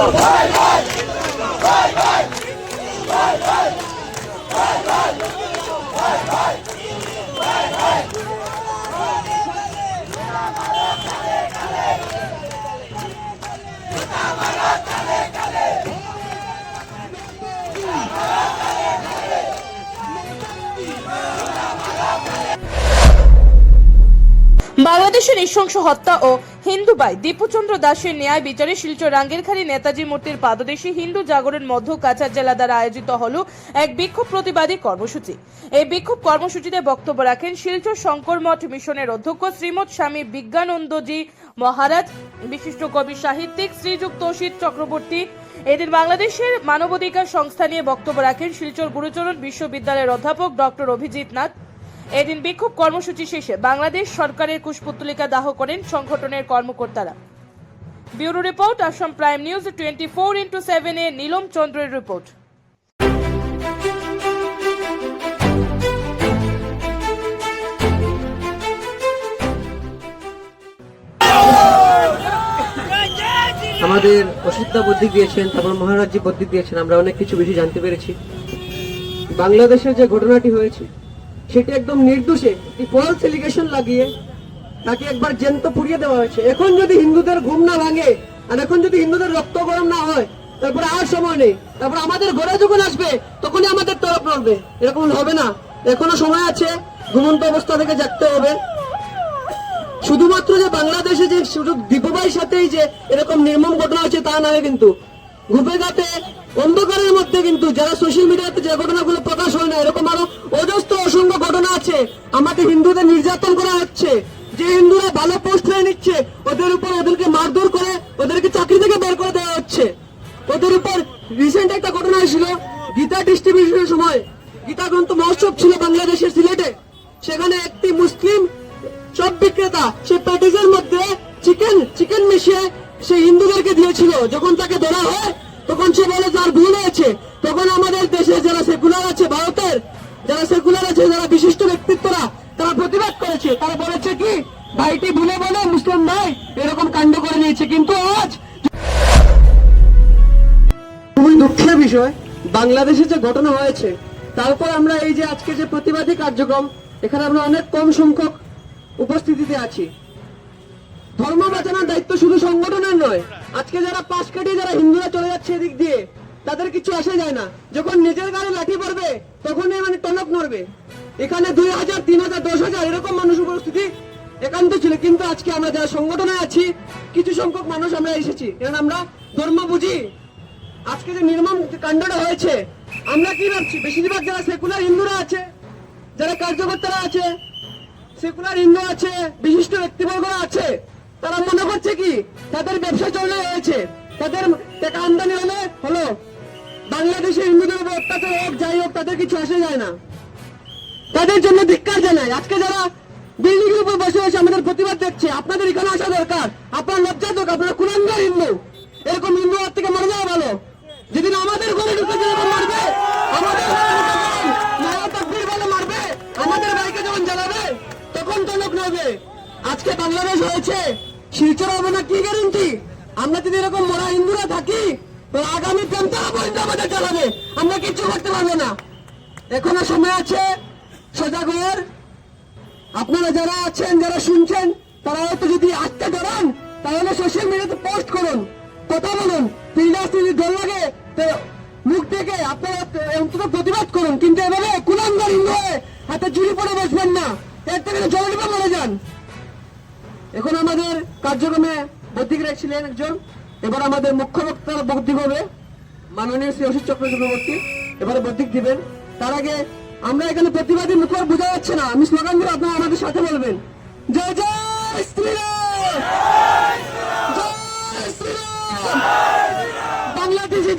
Fight! বাংলাদেশের নৃশংস হত্যা ও হিন্দু ভাই দীপুচন্দ্র দাসের ন্যায় বিচারে শিলচর রাঙ্গেরখালী নেতাজি মূর্তির পাদদেশে হিন্দু জাগরণ মধ্য কাছাড় জেলা দ্বারা আয়োজিত হল এক বিক্ষোভ প্রতিবাদী কর্মসূচি। এই বিক্ষোভ কর্মসূচিতে বক্তব্য রাখেন শিলচর শঙ্কর মঠ মিশনের অধ্যক্ষ শ্রীমৎ স্বামী বিজ্ঞানন্দজি মহারাজ, বিশিষ্ট কবি সাহিত্যিক শ্রীযুক্ত অসিত চক্রবর্তী। এদিন বাংলাদেশের মানবাধিকার সংস্থা নিয়ে বক্তব্য রাখেন শিলচর গুরুচরণ বিশ্ববিদ্যালয়ের অধ্যাপক ডক্টর অভিজিৎ নাথ। এদিন বিক্ষোভ কর্মসূচি শেষে বাংলাদেশ সরকারের কুশপুত্তলিকা দাহ করেন সংগঠনের কর্মকর্তারা। Bureau report, Assam prime news twenty four into seven এ নীলম চন্দ্রের রিপোর্ট। আমাদের অসিদ্ধা বুদ্ধি দিয়েছেন, তারপর মহারাজ্য বুদ্ধি দিয়েছেন, আমরা অনেক কিছু বেশি জানতে পেরেছি। বাংলাদেশের যে ঘটনাটি হয়েছে সেটি একদম নির্দোষে। ফলস এলিগেশন লাগিয়ে তাকে একবার জ্যান্ত পুড়িয়ে দেওয়া হয়েছে। এখন যদি হিন্দুদের ঘুম না ভাঙে, আর এখন যদি হিন্দুদের রক্ত গরম না হয়, তারপরে আর সময় নেই, তারপর আমাদের ঘরে যখন আসবে, তখনই আমাদের তরফ নড়বে। এরকম হবে না। এখনও সময় আছে, ঘুমন্ত অবস্থা থেকে জাগতে হবে। শুধুমাত্র যে বাংলাদেশে যে শুধু দীপুবাইয়ের সাথেই যে এরকম নির্মম ঘটনা হচ্ছে তা নয় কিন্তু, ঘুপে ঘাটে, অন্ধকারের মধ্যে কিন্তু যারা সোশ্যাল মিডিয়াতে যে ঘটনাগুলো প্রকাশ হয় না, এরকম আরও অজস্র, অসংখ্য আমাদের হিন্দুদের নির্যাতন করা হচ্ছে। যে হিন্দুরা ভালো পোস্ট হয়ে নিচ্ছে, ওদের উপর ওদেরকে মারধর করে, ওদেরকে চাকরি থেকে বের করে দেওয়া হচ্ছে। ওদের উপর রিসেন্ট একটা ঘটনা হয়েছিল, গীতা ডিস্ট্রিবিউশনের সময়। গীতা গ্রন্থ মহোৎসব ছিল বাংলাদেশের সিলেটে। সেখানে একটি মুসলিম সব বিক্রেতা, সে প্যাটিসের মধ্যে চিকেন চিকেন মিশিয়ে সে হিন্দুদেরকে দিয়েছিল। যখন তাকে ধরা হয়, তখন সে বলে যার ভুল হয়েছে। তখন আমাদের দেশে যারা সেকুলার আছে, ভারতের যারা সেকুলার আছে, যারা বিশিষ্ট ভাইটি ভুলে বলে, মুসলিম ভাই, এরকম কাণ্ড করে নিয়েছে। কিন্তু আজ খুবই দুঃখের বিষয়, বাংলাদেশে যে ঘটনা হয়েছে, তারপর আমরা এই যে আজকে যে প্রতিবাদী কার্যক্রম, এখানে আমরা অনেক কম সংখ্যক উপস্থিতিতে আছি। ধর্ম বাঁচানোর দায়িত্ব শুধু সংগঠনের নয়, আজকে যারা পাশ কাটিয়ে যারা হিন্দুরা চলে যাচ্ছে এদিক দিয়ে, তাদের কিছু আসে যায় না। যখন নিজের গাড়ি লাঠি পড়বে, তখনই মানে টনক নড়বে। এখানে দুই হাজার, তিন হাজার, দশ হাজার এরকম মানুষ উপস্থিতি একান্ত ছিল, কিন্তু আজকে আমরা যারা সংগঠনে আছি, কিছু সংখ্যক মানুষ আমরা এসেছি। কারণ আমরা ধর্ম বুঝি। আজকে যে নির্মম কাণ্ডটা হয়েছে, আমরা কি ভাবছি? বেশিরভাগ যারা সেকুলার হিন্দুরা আছে, যারা কার্যকর্তারা আছে, সেকুলার হিন্দু আছে, বিশিষ্ট ব্যক্তিবর্গরা আছে, তারা মনে করছে কি? তাদের ব্যবসা চলে হয়েছে তাদের টাকা আমদানি হলে হলো। বাংলাদেশে হিন্দুদের উপর অত্যাচার হোক, যাই হোক, তাদের কিছু আসে যায় না। তাদের জন্য ধিক্কার জানাই। আজকে যারা বিল্ডিং এর উপর বসে বসে আমাদের প্রতিবাদ দেখছে। আপনাদের এখানে আসা দরকার। আপনার লজ্জা দরকার আপনারা কুলাঙ্গার হিন্দু। এরকম হিন্দু হাত থেকে মরে যাওয়া ভালো। যেদিন আমাদের ঘরে ঢুকে মারবে। আমাদের মারবে। আমাদের ভাইকে যখন জ্বালাবে, তখন নবে আজকে বাংলাদেশ হয়েছে। শিলচর হবে না কি গ্যারেন্টি আমরা যদি এরকম মরা হিন্দুরা থাকি আগামী প্রেমতারা পর্যন্ত আমাদের জ্বালাবে। আমরা কিচ্ছু করতে পারব না। এখনও সময় আছে, সজাগ হওয়ার। আপনারা যারা আছেন, যারা শুনছেন, তারা হয়তো যদি আটকে ধরান তাহলে সোশ্যাল মিডিয়াতে পোস্ট করুন, কথা বলুন, তিনটা যদি ডর লাগে মুখ থেকে আপনারা অন্তত প্রতিবাদ করুন, কিন্তু এভাবে কুলাঙ্গার হিন্দু হয়ে হাতে চুরি পরে বসবেন না, এর থেকে জলডিপা মরে যান। এখন আমাদের কার্যক্রমে বদ্যিক ছিলেন একজন, এবার আমাদের মুখ্য বক্তার বদ্যিক হবে, মাননীয় শ্রী অশোক চক্র চক্রবর্তী। এবারে বদ্যিক দিবেন। তার আগে আমরা এখানে প্রতিবাদী মুখর বোঝা যাচ্ছে না। আমি স্লোগান দিয়ে আপনারা আমাদের সাথে বলবেন। জয় জয় শ্রীরাম! জয় বাংলাদেশি